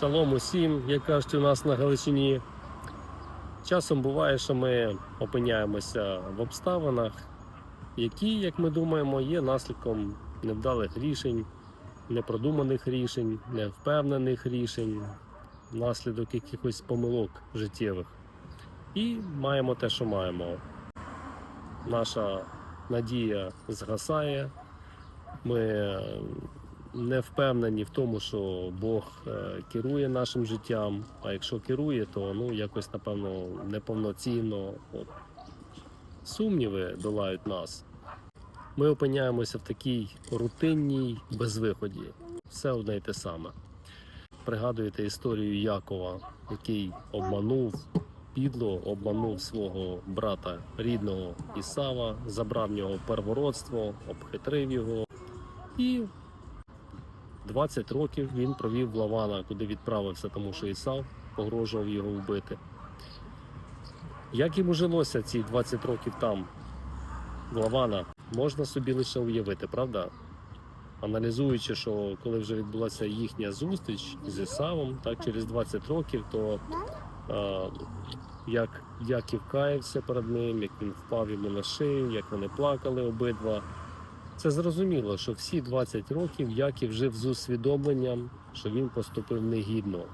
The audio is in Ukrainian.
Шалом усім, як кажуть у нас на Галичині. Часом буває, що ми опиняємося в обставинах, які, як ми думаємо, є наслідком невдалих рішень, непродуманих рішень, невпевнених рішень, наслідок якихось помилок життєвих. І маємо те, що маємо. Наша надія згасає. Ми не впевнені в тому, що Бог е, керує нашим життям. А якщо керує, то ну якось напевно неповноцінно. От. Сумніви долають нас. Ми опиняємося в такій рутинній безвиході. Все одне й те саме. Пригадуєте історію Якова, який обманув, підло обманув свого брата рідного Ісава, забрав нього первородство, обхитрив його. І 20 років він провів в Лавана, куди відправився, тому що Ісав погрожував його вбити. Як йому жилося ці 20 років там, в Лавана, можна собі лише уявити, правда? Аналізуючи, що коли вже відбулася їхня зустріч з Ісавом, так через 20 років, то е, як Яків каявся перед ним, як він впав йому на шию, як вони плакали обидва. Це зрозуміло, що всі 20 років Яків жив з усвідомленням, що він поступив негідно,